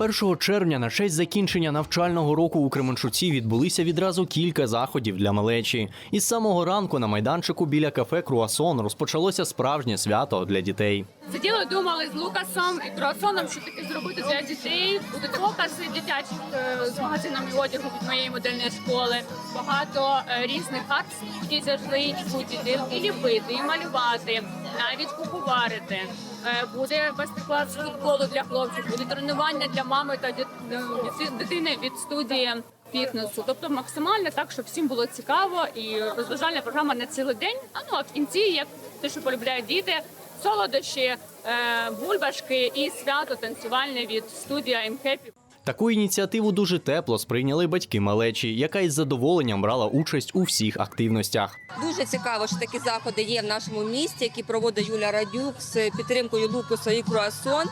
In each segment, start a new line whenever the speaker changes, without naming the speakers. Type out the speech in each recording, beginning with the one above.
1 червня на честь закінчення навчального року у Кременчуці відбулися відразу кілька заходів для малечі. Із самого ранку на майданчику біля кафе Круасон розпочалося справжнє свято для дітей.
Сиділи, думали з Лукасом і Круасоном, що таке зробити для дітей. Будуть покази дитячі е, з магазинами одягу від моєї модельної школи. Багато е, різних акцій зайшли і будуть і ліпити, і малювати, навіть куховарити. Е, Буде майстер-клас з футболу для хлопців, буде тренування для мами та е, дитини від студії фітнесу. Тобто максимально так, щоб всім було цікаво і розважальна програма на цілий день. А ну а в кінці, як те, що полюбляють діти, солодощі, е, бульбашки і свято танцювальне від I'm Happy.
Таку ініціативу дуже тепло сприйняли батьки малечі, яка із задоволенням брала участь у всіх активностях.
Дуже цікаво, що такі заходи є в нашому місті, які проводить Юля Радюк з підтримкою Лукуса і Круасон.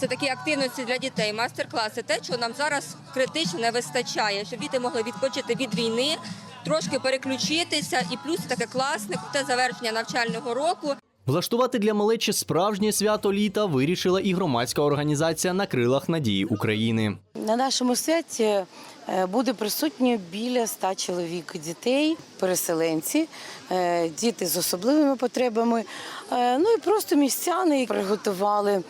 Це такі активності для дітей, майстер-класи. Те, що нам зараз критично не вистачає, щоб діти могли відпочити від війни, трошки переключитися, і плюс таке класне те завершення навчального року.
Влаштувати для малечі справжнє свято літа вирішила і громадська організація на крилах надії України.
На нашому святі буде присутньо біля ста чоловік дітей, переселенці, е, діти з особливими потребами. Е, Ну і просто містяни приготували е,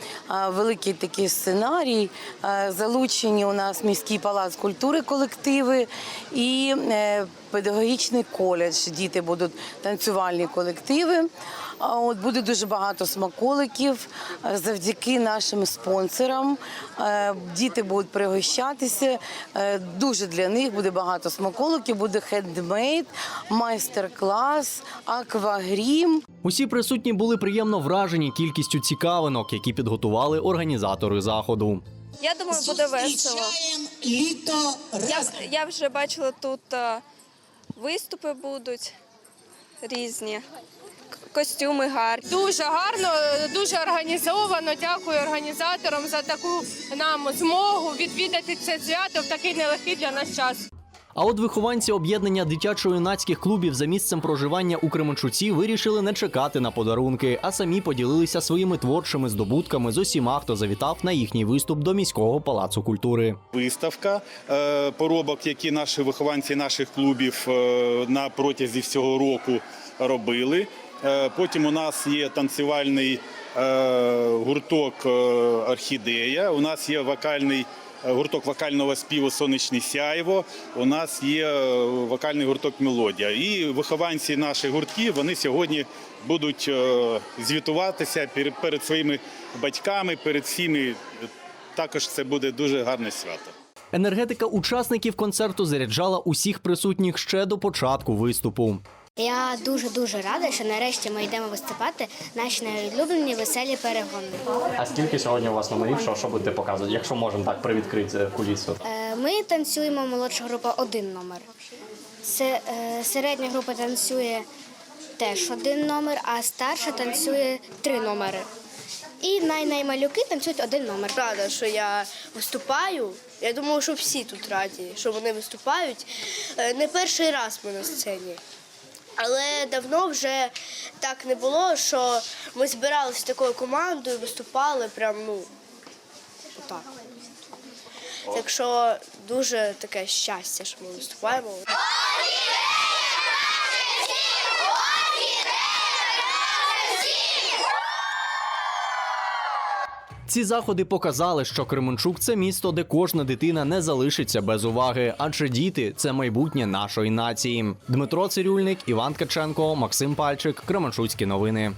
великий такий сценарій. Е, Залучені у нас міський палац культури колективи і е, педагогічний коледж. Діти будуть танцювальні колективи. От буде дуже багато смаколиків е, завдяки нашим спонсорам. Е, Діти будуть пригощатися. Дуже для них буде багато смаколиків, буде хендмейд, майстер-клас, аквагрім.
Усі присутні були приємно вражені кількістю цікавинок, які підготували організатори заходу.
Я думаю, буде весело.
Літо
Я, я вже бачила тут е, виступи будуть різні, костюми гарні.
Дуже гарно, дуже організовано. Дякую організаторам за таку нам змогу відвідати це свято в такий нелегкий для нас час.
А от вихованці об'єднання дитячо-юнацьких клубів за місцем проживання у Кременчуці вирішили не чекати на подарунки, а самі поділилися своїми творчими здобутками з усіма, хто завітав на їхній виступ до міського палацу культури.
виставка е, поробок, які наші вихованці наших клубів е, на протязі всього року робили. Е, Потім у нас є танцювальний гурток Орхідея. У нас є вокальний гурток вокального співу Сонячне сяйво. У нас є е, вокальний гурток Мелодія. І вихованці наших гуртків вони сьогодні будуть е, звітуватися перед своїми батьками, перед всіми. Також це буде дуже гарне свято.
Енергетика учасників концерту заряджала усіх присутніх ще до початку виступу.
Я дуже дуже рада, що нарешті ми йдемо виступати наші найулюблені веселі перегони.
А скільки сьогодні у вас номерів? Що, що будете показувати? Якщо можемо так привідкрити кулісу.
Е, Ми танцюємо молодша група один номер. Е, Середня група танцює теж один номер, а старша танцює три номери. І най-наймалюки танцюють один номер.
рада, що я виступаю. Я думаю, що всі тут раді, що вони виступають. Е, Не перший раз ми на сцені. Але давно вже так не було, що ми збиралися такою командою, виступали прям, ну, так. Так що дуже таке щастя, що ми виступаємо.
Ці заходи показали, що Кременчук це місто, де кожна дитина не залишиться без уваги, адже діти це майбутнє нашої нації. Дмитро Цирюльник, Іван Ткаченко, Максим Пальчик, Кременчуцькі новини.